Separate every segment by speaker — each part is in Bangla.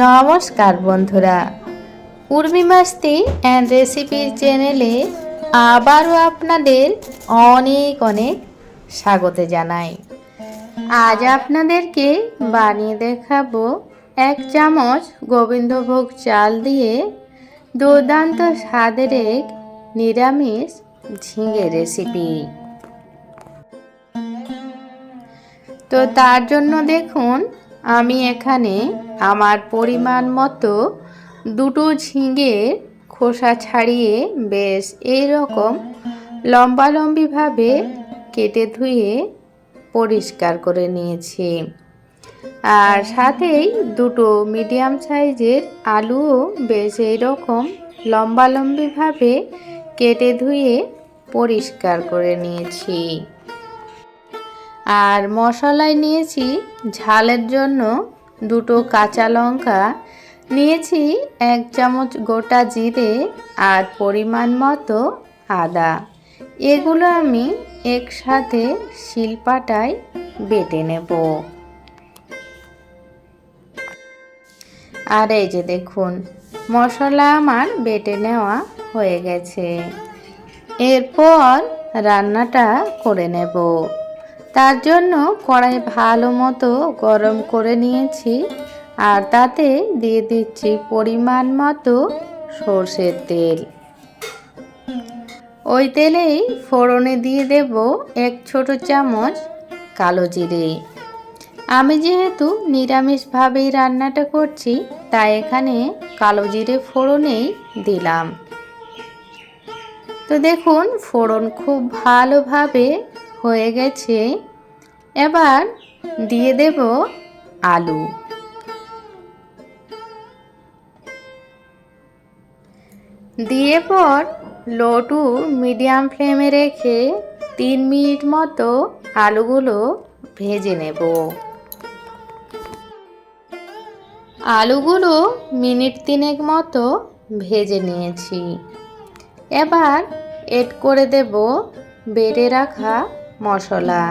Speaker 1: নমস্কার বন্ধুরা। উর্মি মাস্তি অ্যান্ড রেসিপির চ্যানেলে আবারও আপনাদের অনেক অনেক স্বাগত জানাই। আজ আপনাদেরকে বানিয়ে দেখাবো এক চামচ গোবিন্দভোগ চাল দিয়ে দুর্দান্ত স্বাদের এক নিরামিষ ঝিঙে রেসিপি তো তার জন্য দেখুন আমি এখানে আমার পরিমাণ মতো দুটো ঝিঙের খোসা ছাড়িয়ে বেশ এই রকম লম্বালম্বিভাবে কেটে ধুয়ে পরিষ্কার করে নিয়েছি। আর সাথেই দুটো মিডিয়াম সাইজের আলুও বেশ এই রকম লম্বালম্বিভাবে কেটে ধুয়ে পরিষ্কার করে নিয়েছি। আর মশলায় নিয়েছি ঝালের জন্য দুটো কাঁচা লঙ্কা। নিয়েছি এক চামচ গোটা জিরে আর পরিমাণ মতো আদা। এগুলো আমি একসাথে শিলপাটায় বেটে নেব। আর এই যে দেখুন, মশলা আমার বেটে নেওয়া হয়ে গেছে। এরপর রান্নাটা করে নেব। তার জন্য কড়াই ভালো মতো গরম করে নিয়েছি আর তাতে দিয়ে দিচ্ছি পরিমাণ মতো সর্ষের তেল। ওই তেলেই ফোড়নে দিয়ে দেব এক ছোট চামচ কালো জিরে। আমি যেহেতু নিরামিষভাবেই রান্নাটা করছি, তাই এখানে কালো জিরে ফোড়নেই দিলাম। তো দেখুন, ফোড়ন খুব ভালোভাবে হয়ে গেছে। এবার দিয়ে দেব আলু। দিয়ে পর লো টু মিডিয়াম ফ্লেমে রেখে তিন মিনিট মতো আলুগুলো ভেজে নেব। আলুগুলো মিনিট তিনেক মতো ভেজে নিয়েছি। এবার এড করে দেব বেড়ে রাখা মশলা।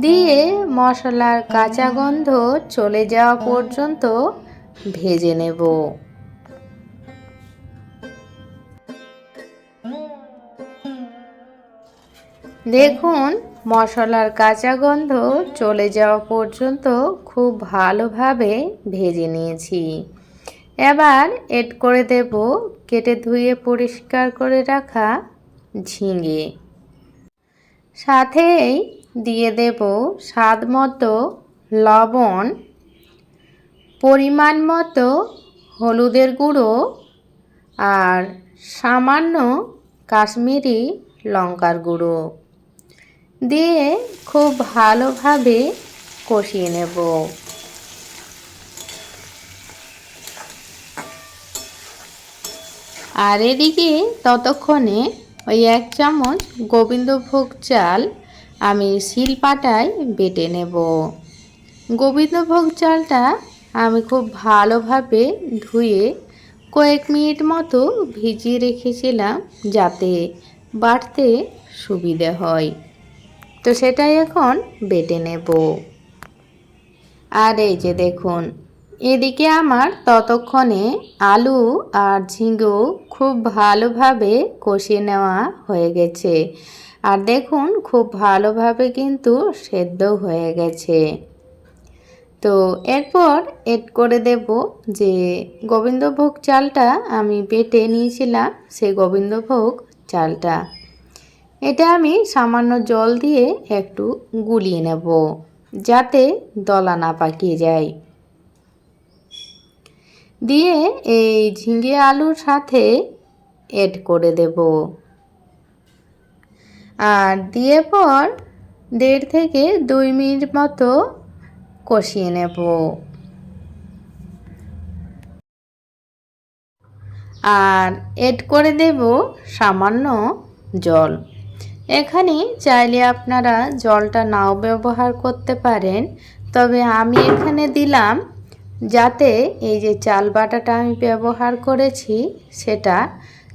Speaker 1: দিয়ে মশলার কাঁচা গন্ধ চলে যাওয়া পর্যন্ত ভেজে নেব। দেখুন, মশলার কাঁচা গন্ধ চলে যাওয়া পর্যন্ত খুব ভালোভাবে ভেজে নিয়েছি। এবার এড করে দেব কেটে ধুয়ে পরিষ্কার করে রাখা ঝিঙে। সাথেই দিয়ে দেব স্বাদ মতো লবণ, পরিমাণ মতো হলুদের গুঁড়ো আর সামান্য কাশ্মীরি লঙ্কার গুঁড়ো দিয়ে খুব ভালোভাবে কষিয়ে নেব। আর এদিকে ততক্ষণে ওই এক চামচ গোবিন্দভোগ চাল আমি শিলপাটায় বেটে নেব। গোবিন্দভোগ চালটা আমি খুব ভালোভাবে ধুয়ে কয়েক মিনিট মতো ভিজিয়ে রেখেছিলাম যাতে বাটতে সুবিধে হয়। তো সেটাই এখন বেটে নেব। আর এই যে দেখুন এদিকে আমার ততক্ষণে আলু আর ঝিঙ্গেও খুব ভালোভাবে কষিয়ে নেওয়া হয়ে গেছে। আর দেখুন, খুব ভালোভাবে কিন্তু সেদ্ধ হয়ে গেছে। তো এরপর এড করে দেব যে গোবিন্দভোগ চালটা আমি বেটে নিয়েছিলাম, সেই গোবিন্দভোগ চালটা। এটা আমি সামান্য জল দিয়ে একটু গুলিয়ে নেব, যাতে দলা না পাকিয়ে যায়। দিয়ে এই ঝিঙে আলুর সাথে এড করে দেব। আর দিয়ে পর দেড় থেকে দুই মিনিট মতো কষিয়ে নেব। আর এড করে দেব সামান্য জল। এখানে চাইলে আপনারা জলটা নাও ব্যবহার করতে পারেন, তবে আমি এখানে দিলাম যাতে এই যে চাল বাটাটা আমি ব্যবহার করেছি, সেটা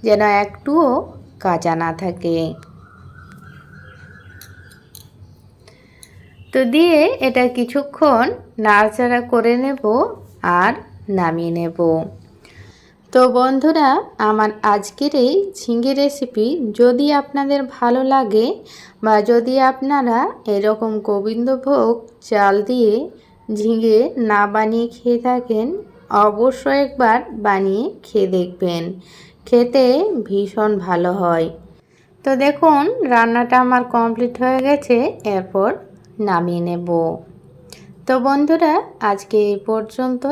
Speaker 1: যেন একটুও কাঁচা না থাকে। তো দিয়ে এটা কিছুক্ষণ নাড়াচাড়া করে নেব আর নামিয়ে নেব। তো বন্ধুরা, আমার আজকের এই ঝিঙে রেসিপি যদি আপনাদের ভালো লাগে বা যদি আপনারা এরকম গোবিন্দভোগ চাল দিয়ে ঝিঙে না বানিয়ে খেয়ে থাকেন অবশ্যই একবার বানিয়ে খেয়ে দেখবেন। খেতে ভীষণ ভালো হয়। তো দেখুন, রান্নাটা আমার কমপ্লিট হয়ে গেছে, এরপর নামিয়ে নেব। তো বন্ধুরা, আজকে এই পর্যন্ত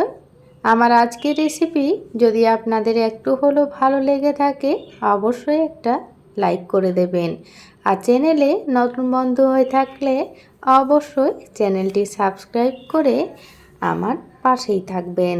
Speaker 1: আমার আজকের রেসিপি যদি আপনাদের একটু হলেও ভালো লেগে থাকে, অবশ্যই একটা লাইক করে দেবেন। আর চ্যানেলে নতুন বন্ধু হয়ে থাকলে অবশ্যই চ্যানেলটি সাবস্ক্রাইব করে আমার পাশেই থাকবেন।